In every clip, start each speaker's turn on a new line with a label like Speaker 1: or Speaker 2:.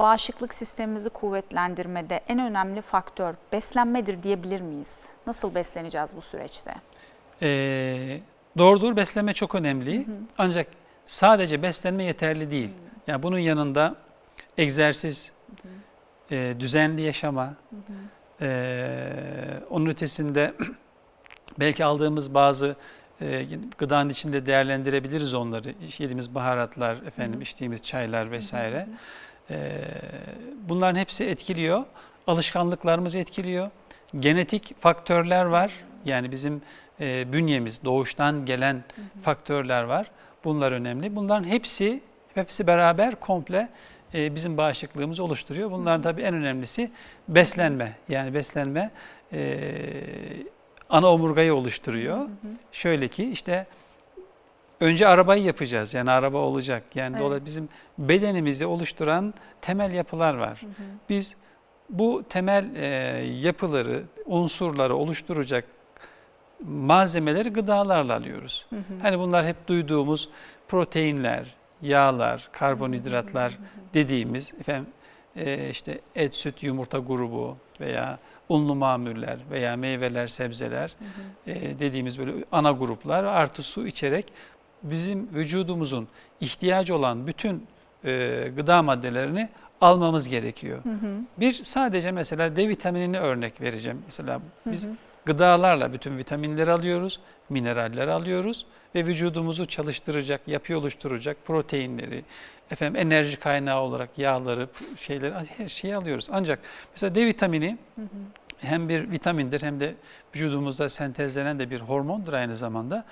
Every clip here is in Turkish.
Speaker 1: bağışıklık sistemimizi kuvvetlendirmede en önemli faktör beslenmedir diyebilir miyiz? Nasıl besleneceğiz bu süreçte?
Speaker 2: Ee, doğrudur beslenme çok önemli. Ancak sadece beslenme yeterli değil. Yani bunun yanında egzersiz, e, düzenli yaşama, e, onun ötesinde belki aldığımız bazı e, gıdanın içinde değerlendirebiliriz onları. Yediğimiz baharatlar, efendim içtiğimiz çaylar vesaire. E, bunların hepsi etkiliyor. Alışkanlıklarımızı etkiliyor. Genetik faktörler var. Yani bizim e, bünyemiz, doğuştan gelen faktörler var. Bunlar önemli. Bunların hepsi hepsi beraber komple e, bizim bağışıklığımızı oluşturuyor. Bunların tabii en önemlisi beslenme. Yani beslenme e, ana omurgayı oluşturuyor. Şöyle ki işte önce arabayı yapacağız. Yani araba olacak. Yani
Speaker 1: Evet.
Speaker 2: dolayısıyla bizim bedenimizi oluşturan temel yapılar var. Biz bu temel e, yapıları, unsurları oluşturacak malzemeleri gıdalarla alıyoruz. Hani bunlar hep duyduğumuz proteinler, yağlar, karbonhidratlar dediğimiz efendim e, işte et, süt, yumurta grubu veya unlu mamuller veya meyveler, sebzeler e, dediğimiz böyle ana gruplar artı su içerek bizim vücudumuzun ihtiyacı olan bütün e, gıda maddelerini almamız gerekiyor. Bir sadece mesela D vitaminini örnek vereceğim. Mesela biz gıdalarla bütün vitaminleri alıyoruz, mineraller alıyoruz ve vücudumuzu çalıştıracak, yapı oluşturacak proteinleri, efendim enerji kaynağı olarak yağları, şeyleri her şeyi alıyoruz. Ancak mesela D vitamini hem bir vitamindir hem de vücudumuzda sentezlenen de bir hormondur aynı zamanda.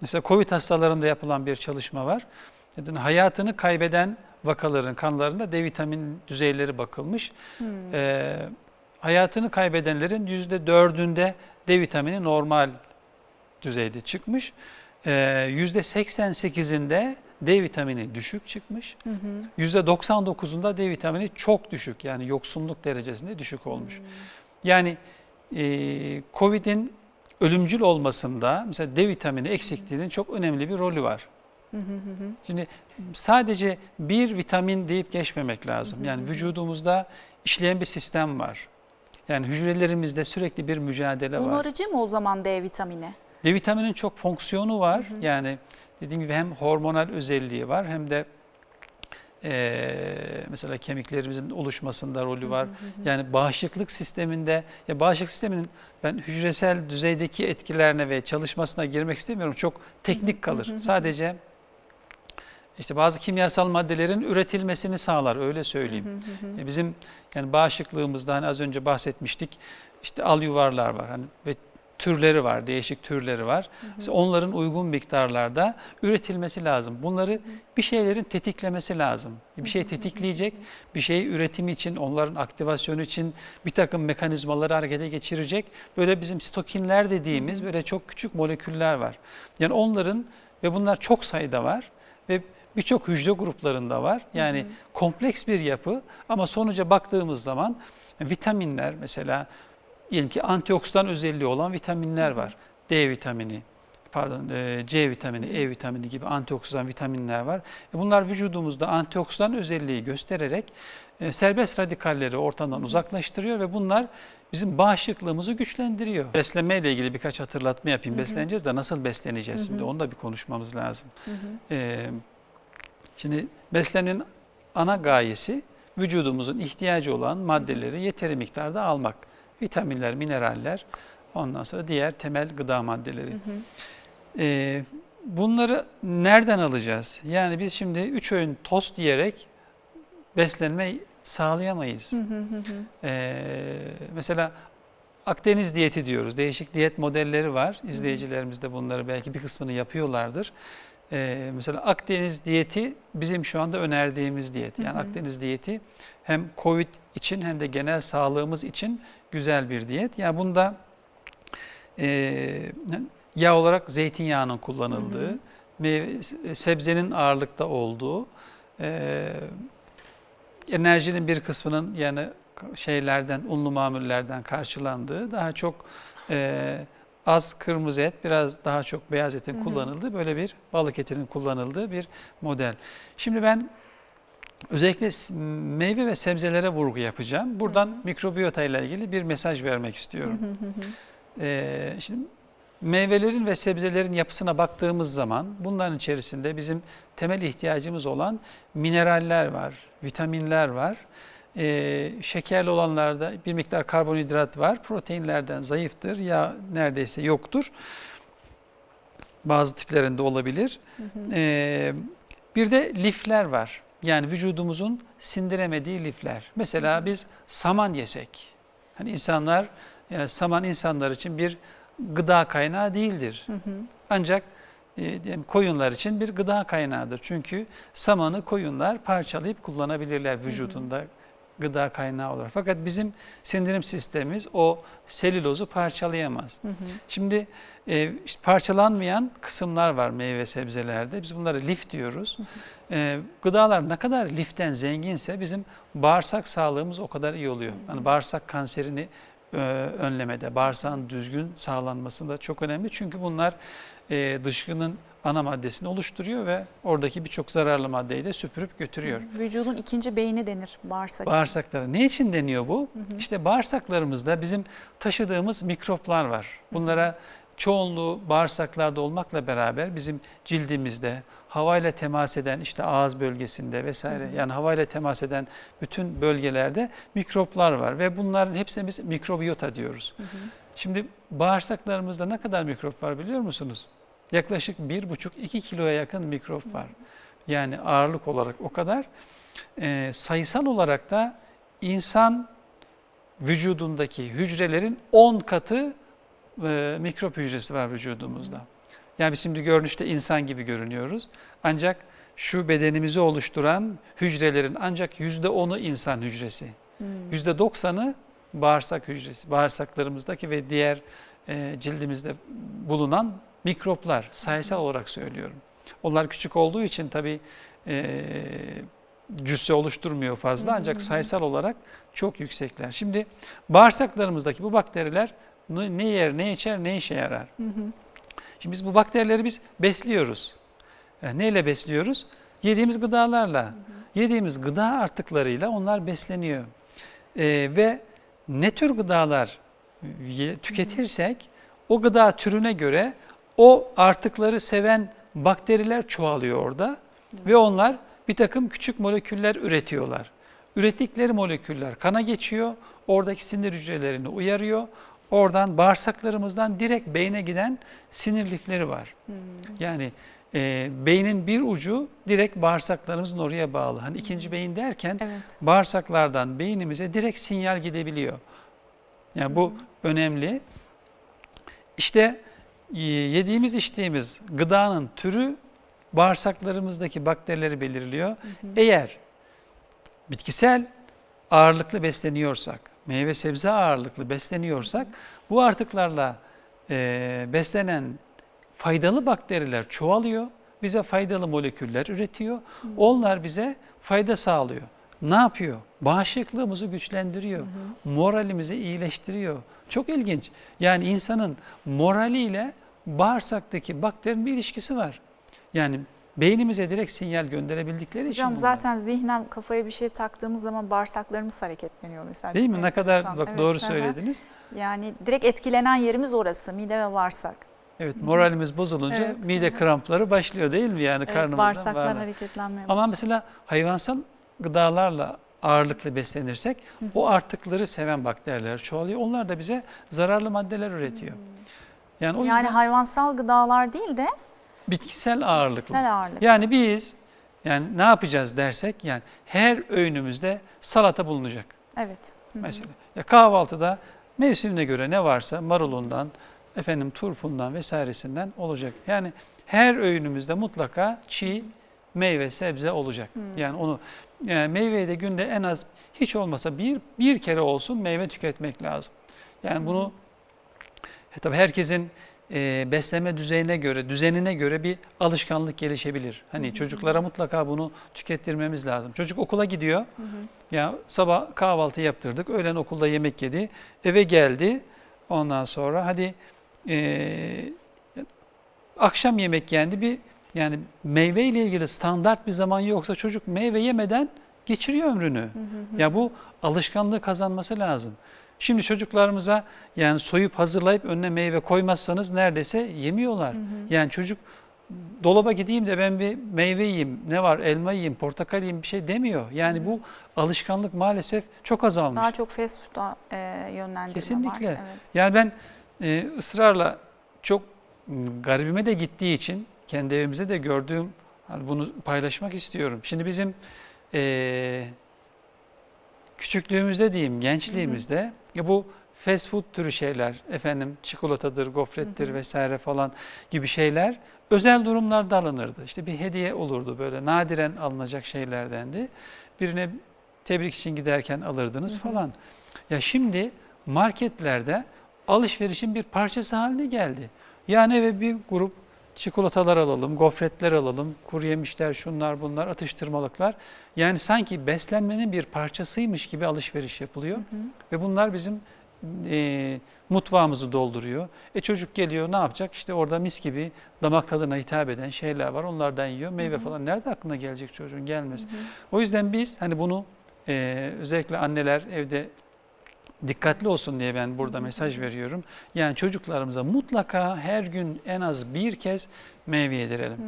Speaker 2: Mesela COVID hastalarında yapılan bir çalışma var. Yani hayatını kaybeden vakaların kanlarında D vitamin düzeyleri bakılmış. Ee, hayatını kaybedenlerin yüzde dördünde D vitamini normal düzeyde çıkmış. Ee, Yüzde 88'inde D vitamini düşük çıkmış. Yüzde 99'unda D vitamini çok düşük yani yoksunluk derecesinde düşük olmuş. Yani e, COVID'in ölümcül olmasında mesela D vitamini eksikliğinin çok önemli bir rolü var. Şimdi sadece bir vitamin deyip geçmemek lazım. Yani vücudumuzda işleyen bir sistem var. Yani hücrelerimizde sürekli bir mücadele var.
Speaker 1: Onarıcı mı o zaman D vitamini?
Speaker 2: D vitaminin çok fonksiyonu var. Yani dediğim gibi hem hormonal özelliği var hem de eee, mesela kemiklerimizin oluşmasında rolü var. Yani bağışıklık sisteminde ya bağışıklık sisteminin ben hücresel düzeydeki etkilerine ve çalışmasına girmek istemiyorum. Çok teknik kalır. Sadece işte bazı kimyasal maddelerin üretilmesini sağlar öyle söyleyeyim. E, Bizim yani bağışıklığımızda hani az önce bahsetmiştik. işte al yuvarlar var hani ve türleri var, değişik türleri var. İşte onların uygun miktarlarda üretilmesi lazım. Bunları bir şeylerin tetiklemesi lazım. Bir şey tetikleyecek, bir şey üretimi için, onların aktivasyonu için bir takım mekanizmaları harekete geçirecek. Böyle bizim stokinler dediğimiz böyle çok küçük moleküller var. Yani onların ve bunlar çok sayıda var ve birçok hücre gruplarında var. Yani kompleks bir yapı ama sonuca baktığımız zaman vitaminler mesela diyelim ki antioksidan özelliği olan vitaminler var. D vitamini, pardon e, C vitamini, E vitamini gibi antioksidan vitaminler var. E, Bunlar vücudumuzda antioksidan özelliği göstererek e, serbest radikalleri ortadan uzaklaştırıyor ve bunlar bizim bağışıklığımızı güçlendiriyor. Beslenme ile ilgili birkaç hatırlatma yapayım. Besleneceğiz de nasıl besleneceğiz şimdi onu da bir konuşmamız lazım. Şimdi beslenmenin ana gayesi vücudumuzun ihtiyacı olan maddeleri yeteri miktarda almak. Vitaminler, mineraller, ondan sonra diğer temel gıda maddeleri. Ee, bunları nereden alacağız? Yani biz şimdi üç öğün tost yiyerek beslenme sağlayamayız. Ee, mesela Akdeniz diyeti diyoruz. Değişik diyet modelleri var. İzleyicilerimiz de bunları belki bir kısmını yapıyorlardır. Ee, mesela Akdeniz diyeti bizim şu anda önerdiğimiz diyet. Yani Akdeniz diyeti hem COVID için hem de genel sağlığımız için güzel bir diyet. Yani bunda e, yağ olarak zeytinyağının kullanıldığı, meyve, sebzenin ağırlıkta olduğu, e, enerjinin bir kısmının yani şeylerden, unlu mamullerden karşılandığı, daha çok e, az kırmızı et, biraz daha çok beyaz etin kullanıldığı böyle bir balık etinin kullanıldığı bir model. Şimdi ben özellikle meyve ve sebzelere vurgu yapacağım. Buradan mikrobiyota ile ilgili bir mesaj vermek istiyorum. Ee, şimdi meyvelerin ve sebzelerin yapısına baktığımız zaman bunların içerisinde bizim temel ihtiyacımız olan mineraller var, vitaminler var. Ee, şekerli olanlarda bir miktar karbonhidrat var. Proteinlerden zayıftır. Yağ neredeyse yoktur. Bazı tiplerinde olabilir. Ee, bir de lifler var. Yani vücudumuzun sindiremediği lifler. Mesela biz saman yesek. Hani insanlar yani saman insanlar için bir gıda kaynağı değildir. Ancak e, koyunlar için bir gıda kaynağıdır. Çünkü samanı koyunlar parçalayıp kullanabilirler vücudunda gıda kaynağı olarak. Fakat bizim sindirim sistemimiz o selülozu parçalayamaz. Şimdi e, işte parçalanmayan kısımlar var meyve sebzelerde. Biz bunlara lif diyoruz. E, gıdalar ne kadar liften zenginse bizim bağırsak sağlığımız o kadar iyi oluyor. Yani bağırsak kanserini e, önlemede, bağırsağın düzgün sağlanmasında çok önemli. Çünkü bunlar e, dışkının ana maddesini oluşturuyor ve oradaki birçok zararlı maddeyi de süpürüp götürüyor.
Speaker 1: Vücudun ikinci beyni denir bağırsak.
Speaker 2: Bağırsaklara. Ne için deniyor bu? İşte bağırsaklarımızda bizim taşıdığımız mikroplar var. Bunlara çoğunluğu bağırsaklarda olmakla beraber bizim cildimizde havayla temas eden işte ağız bölgesinde vesaire yani havayla temas eden bütün bölgelerde mikroplar var ve bunların hepsine biz mikrobiyota diyoruz. Şimdi bağırsaklarımızda ne kadar mikrop var biliyor musunuz? Yaklaşık 1,5-2 kiloya yakın mikrop var. Yani ağırlık olarak o kadar. Ee, sayısal olarak da insan vücudundaki hücrelerin 10 katı e, mikrop hücresi var vücudumuzda. Yani biz şimdi görünüşte insan gibi görünüyoruz. Ancak şu bedenimizi oluşturan hücrelerin ancak %10'u insan hücresi. %90'ı bağırsak hücresi. Bağırsaklarımızdaki ve diğer e, cildimizde bulunan mikroplar. Sayısal olarak söylüyorum. Onlar küçük olduğu için tabii e, cüsse oluşturmuyor fazla ancak sayısal olarak çok yüksekler. Şimdi bağırsaklarımızdaki bu bakteriler ne yer, ne içer, ne işe yarar? Şimdi biz bu bakterileri biz besliyoruz. Yani neyle besliyoruz? Yediğimiz gıdalarla. Yediğimiz gıda artıklarıyla onlar besleniyor. Ee, ve ne tür gıdalar tüketirsek o gıda türüne göre o artıkları seven bakteriler çoğalıyor orada ve onlar bir takım küçük moleküller üretiyorlar. Ürettikleri moleküller kana geçiyor, oradaki sinir hücrelerini uyarıyor. Oradan bağırsaklarımızdan direkt beyne giden sinir lifleri var. Yani e, beynin bir ucu direkt bağırsaklarımızın oraya bağlı. Hani ikinci beyin derken
Speaker 1: Evet.
Speaker 2: bağırsaklardan beynimize direkt sinyal gidebiliyor. Yani bu önemli. İşte e, yediğimiz içtiğimiz gıdanın türü bağırsaklarımızdaki bakterileri belirliyor. Eğer bitkisel ağırlıklı besleniyorsak, meyve sebze ağırlıklı besleniyorsak bu artıklarla e, beslenen faydalı bakteriler çoğalıyor. Bize faydalı moleküller üretiyor. Onlar bize fayda sağlıyor. Ne yapıyor? Bağışıklığımızı güçlendiriyor. Moralimizi iyileştiriyor. Çok ilginç. Yani insanın moraliyle bağırsaktaki bakterinin bir ilişkisi var. Yani beynimize direkt sinyal gönderebildikleri için
Speaker 1: Hocam
Speaker 2: bunlar.
Speaker 1: zaten zihnen kafaya bir şey taktığımız zaman bağırsaklarımız hareketleniyor mesela.
Speaker 2: Değil mi? Ne kadar
Speaker 1: enteresan.
Speaker 2: bak
Speaker 1: Evet,
Speaker 2: doğru
Speaker 1: hı.
Speaker 2: söylediniz.
Speaker 1: Yani direkt etkilenen yerimiz orası mide ve bağırsak.
Speaker 2: Evet moralimiz bozulunca
Speaker 1: Evet.
Speaker 2: mide krampları başlıyor değil mi yani
Speaker 1: Evet,
Speaker 2: karnımızdan
Speaker 1: bağırsaklar
Speaker 2: bağırlar.
Speaker 1: hareketlenmeye
Speaker 2: Ama mesela hayvansal gıdalarla ağırlıklı beslenirsek o artıkları seven bakteriler çoğalıyor. Onlar da bize zararlı maddeler üretiyor. Yani o yüzden
Speaker 1: Yani hayvansal gıdalar değil de
Speaker 2: bitkisel ağırlıklı.
Speaker 1: bitkisel ağırlık.
Speaker 2: Yani biz yani ne yapacağız dersek yani her öğünümüzde salata bulunacak
Speaker 1: Evet. Hı hı.
Speaker 2: mesela. Ya kahvaltıda mevsimine göre ne varsa marulundan, efendim turpundan vesairesinden olacak. Yani her öğünümüzde mutlaka çiğ meyve sebze olacak. Yani onu yani meyveyi de günde en az hiç olmasa bir bir kere olsun meyve tüketmek lazım. Yani bunu e, tabii herkesin e, beslenme düzeyine göre, düzenine göre bir alışkanlık gelişebilir. Hani çocuklara mutlaka bunu tükettirmemiz lazım. Çocuk okula gidiyor. Ya sabah kahvaltı yaptırdık, öğlen okulda yemek yedi, eve geldi. Ondan sonra hadi e, akşam yemek yendi bir yani meyve ile ilgili standart bir zaman yoksa çocuk meyve yemeden geçiriyor ömrünü. Ya bu alışkanlığı kazanması lazım. Şimdi çocuklarımıza yani soyup hazırlayıp önüne meyve koymazsanız neredeyse yemiyorlar. Yani çocuk dolaba gideyim de ben bir meyve yiyeyim, ne var elma yiyeyim, portakal yiyeyim bir şey demiyor. Yani bu alışkanlık maalesef çok azalmış.
Speaker 1: Daha çok fast food'a e, yönlendirme
Speaker 2: Kesinlikle.
Speaker 1: var. Evet.
Speaker 2: Yani ben e, ısrarla çok garibime de gittiği için kendi evimize de gördüğüm hani bunu paylaşmak istiyorum. Şimdi bizim e, küçüklüğümüzde diyeyim, gençliğimizde ya bu fast food türü şeyler, efendim çikolatadır, gofrettir
Speaker 1: Hı hı.
Speaker 2: vesaire falan gibi şeyler özel durumlarda alınırdı. İşte bir hediye olurdu böyle nadiren alınacak şeylerdendi. Birine tebrik için giderken alırdınız
Speaker 1: Hı hı.
Speaker 2: falan. Ya şimdi marketlerde alışverişin bir parçası haline geldi. Yani eve bir grup çikolatalar alalım, gofretler alalım, kuru yemişler, şunlar bunlar, atıştırmalıklar. Yani sanki beslenmenin bir parçasıymış gibi alışveriş yapılıyor.
Speaker 1: Hı hı.
Speaker 2: Ve bunlar bizim e, mutfağımızı dolduruyor. E çocuk geliyor ne yapacak? İşte orada mis gibi damak tadına hitap eden şeyler var. Onlardan yiyor. Meyve
Speaker 1: Hı hı.
Speaker 2: falan nerede aklına gelecek çocuğun gelmez.
Speaker 1: Hı hı.
Speaker 2: O yüzden biz hani bunu e, özellikle anneler evde dikkatli olsun diye ben burada mesaj veriyorum. Yani çocuklarımıza mutlaka her gün en az bir kez meyve yedirelim.